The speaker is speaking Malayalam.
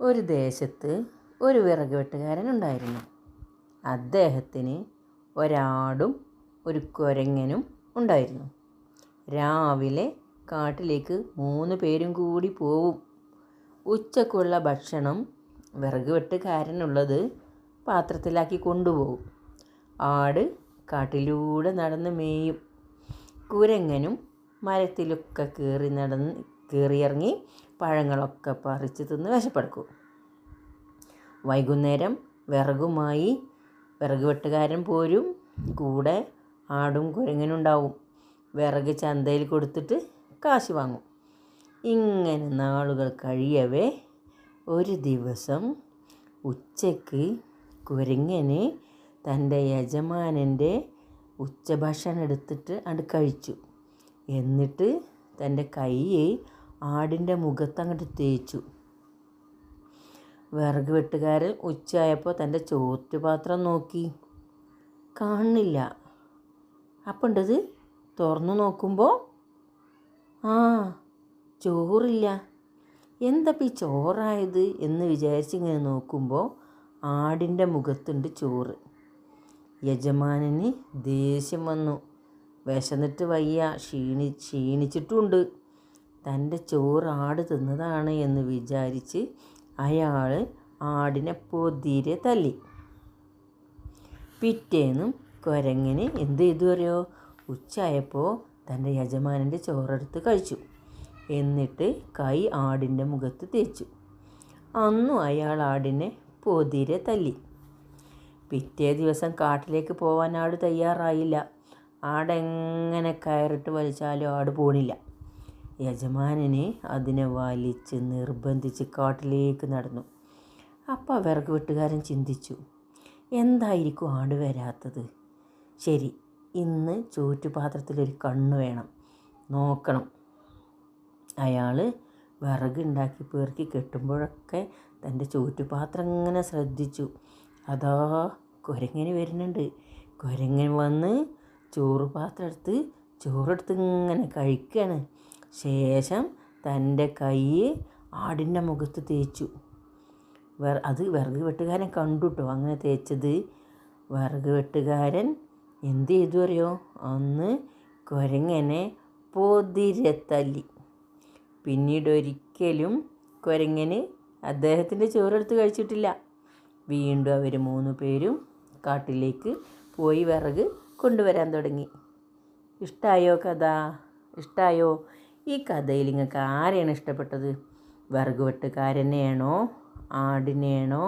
ഒരു ദേശത്ത് ഒരു വിറക് വെട്ടുകാരൻ ഉണ്ടായിരുന്നു അദ്ദേഹത്തിന് ഒരാടും ഒരു കുരങ്ങനും ഉണ്ടായിരുന്നു. രാവിലെ കാട്ടിലേക്ക് മൂന്ന് പേരും കൂടി പോവും. ഉച്ചക്കുള്ള ഭക്ഷണം വിറക് വെട്ടുകാരനുള്ളത് പാത്രത്തിലാക്കി കൊണ്ടുപോകും. ആട് കാട്ടിലൂടെ നടന്ന് മേയും. കുരങ്ങനും മരത്തിലൊക്കെ കയറി നടന്ന് കയറിയിറങ്ങി പഴങ്ങളൊക്കെ പറിച്ച് തിന്ന് വിശപ്പെടുക്കും. വൈകുന്നേരം വിറകുമായി വിറക് വെട്ടുകാരൻ പോരും. കൂടെ ആടും കുരങ്ങനും ഉണ്ടാവും. വിറക് ചന്തയിൽ കൊടുത്തിട്ട് കാശ് വാങ്ങും. ഇങ്ങനെ നാളുകൾ കഴിയവേ ഒരു ദിവസം ഉച്ചയ്ക്ക് കുരങ്ങന് തന്റെ യജമാനന്റെ ഉച്ചഭക്ഷണം എടുത്തിട്ട് അത് കഴിച്ചു. എന്നിട്ട് തന്റെ കൈ ആടിന്റെ മുഖത്ത് അങ്ങോട്ട് തേച്ചു. വിറക് വെട്ടുകാരൻ ഉച്ചയായപ്പോൾ തന്റെ ചോറ്റുപാത്രം നോക്കി. കാണുന്നില്ല. അപ്പം ഉണ്ടത് തുറന്നു നോക്കുമ്പോൾ ആ ചോറില്ല. എന്താ ഈ ചോറായത്? എന്ന് വിചാരിച്ചിങ്ങനെ നോക്കുമ്പോൾ ആടിന്റെ മുഖത്തുണ്ട് ചോറ്. യജമാനന് ദേഷ്യം വന്നു. വിശന്നിട്ട് വയ്യ. ക്ഷീണി ക്ഷീണിച്ചിട്ടുമുണ്ട്. തന്റെ ചോറ് ആട് തിന്നതാണ് എന്ന് വിചാരിച്ച് അയാൾ ആടിനെ പൊതിരെ തല്ലി. പിറ്റേന്നും കുരങ്ങന് എന്ത് ചെയ്തു അറിയോ? ഉച്ചയായപ്പോൾ തന്റെ യജമാനന്റെ ചോറെടുത്ത് കഴിച്ചു. എന്നിട്ട് കൈ ആടിന്റെ മുഖത്ത് തേച്ചു. അന്നും അയാൾ ആടിനെ പൊതിരെ തല്ലി. പിറ്റേ ദിവസം കാട്ടിലേക്ക് പോകാൻ ആട് തയ്യാറായില്ല. ആടെങ്ങനെ കയറിട്ട് വലിച്ചാലും ആട് പോണില്ല. യജമാനനെ അതിനെ വലിച്ച് നിർബന്ധിച്ച് കാട്ടിലേക്ക് നടന്നു. അപ്പോൾ വിറക് വെട്ടുകാരൻ ചിന്തിച്ചു എന്തായിരിക്കും ആട് വരാത്തത്? ശരി ഇന്ന് ചോറ്റുപാത്രത്തിലൊരു കണ്ണ് വേണം. നോക്കണം. അയാൾ വിറകുണ്ടാക്കി പേർക്കി കെട്ടുമ്പോഴൊക്കെ തന്റെ ചോറ്റുപാത്രം ഇങ്ങനെ ശ്രദ്ധിച്ചു. അതാ കുരങ്ങന് വരുന്നുണ്ട്. കുരങ്ങൻ വന്ന് ചോറ് പാത്രം എടുത്ത് ചോറെടുത്ത് ഇങ്ങനെ കഴിക്കുകയാണ് ശേഷം തന്റെ കൈ ആടിന്റെ മുഖത്ത് തേച്ചു. വെ അത് വിറക് വെട്ടുകാരൻ കണ്ടു കേട്ടോ അങ്ങനെ തേച്ചത് വിറക് വെട്ടുകാരൻ എന്ത് ചെയ്തു അറിയോ? അന്ന് കുരങ്ങനെ പൊതിരെ തല്ലി പിന്നീട് ഒരിക്കലും കുരങ്ങന് അദ്ദേഹത്തിന്റെ ചോറെടുത്ത് കഴിച്ചിട്ടില്ല. വീണ്ടും അവർ മൂന്ന് പേരും കാട്ടിലേക്ക് പോയി വിറക് കൊണ്ടുവരാൻ തുടങ്ങി. ഇഷ്ടമായോ കഥ? ഇഷ്ടമായോ ഈ കഥയിൽ നിങ്ങൾക്ക് ആരെയാണ് ഇഷ്ടപ്പെട്ടത്? വിറക് വെട്ടുകാരനെയാണോ ആടിനെയാണോ?